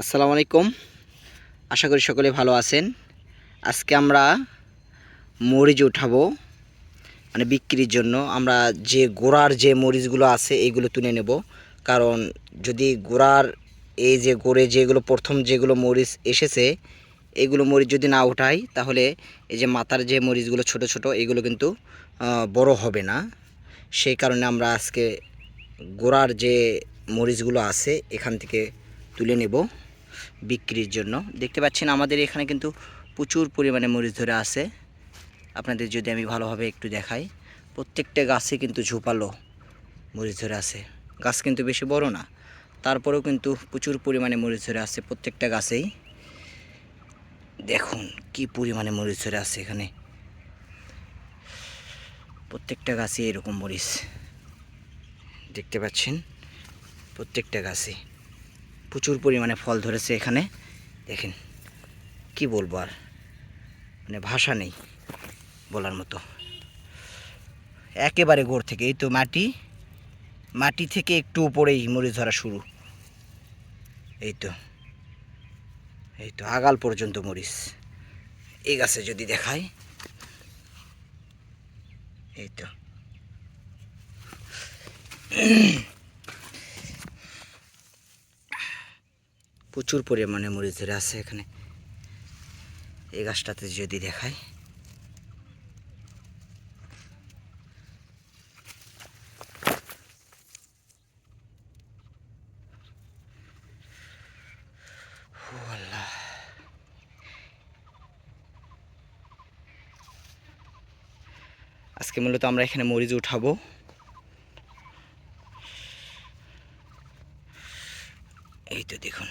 আসসালামু আলাইকুম। আশা করি সকলে ভালো আছেন। আজকে আমরা মরিচ উঠাবো মানে বিক্রির জন্য। আমরা যে গোড়ার যে মরিচগুলো আছে, এইগুলো তুলে নেব। কারণ যদি গোড়ার এই যে গোড়ে যেগুলো, প্রথম যেগুলো মরিচ এসেছে, এগুলো মরিচ যদি না উঠাই, তাহলে এই যে মাথার যে মরিচগুলো ছোট ছোট, এগুলো কিন্তু বড় হবে না। সেই কারণে আমরা আজকে গোড়ার যে মরিচগুলো আছে, এখান থেকে তুলে নেব। বিক্রির জন্য। দেখতে পাচ্ছেন আমাদের এখানে কিন্তু প্রচুর পরিমাণে মরিচ ধরে আছে। আপনাদের যদি আমি ভালোভাবে একটু দেখাই, প্রত্যেকটা গাছে কিন্তু ঝোপালো মরিচ ধরে আছে। গাছ কিন্তু বেশি বড় না, তারপরেও কিন্তু প্রচুর পরিমাণে মরিচ ধরে আছে প্রত্যেকটা গাছেই। দেখুন কি পরিমাণে মরিচ ধরে আছে এখানে। প্রত্যেকটা গাছে এরকম মরিচ। দেখতে পাচ্ছেন প্রত্যেকটা গাছে। প্রচুর পরিমাণে ফল ধরেছে এখানে। দেখেন, কি বলব আর? মানে ভাষা নেই বলার মতো। একেবারে গোড় থেকে, এই তো মাটি। মাটি থেকে একটু উপরেই মরিচ ধরা শুরু। এই তো এই তো, আগাল পর্যন্ত মরিচ। এই গাছে যদি দেখায় এই তো। প্রচুর পরিমাণে মরিচ ধরে আছে এখানে। এই গাছটাতে যদি দেখায়। আজকে মূলত আমরা এখানে মরিচ উঠাবো। এই তো দেখুন।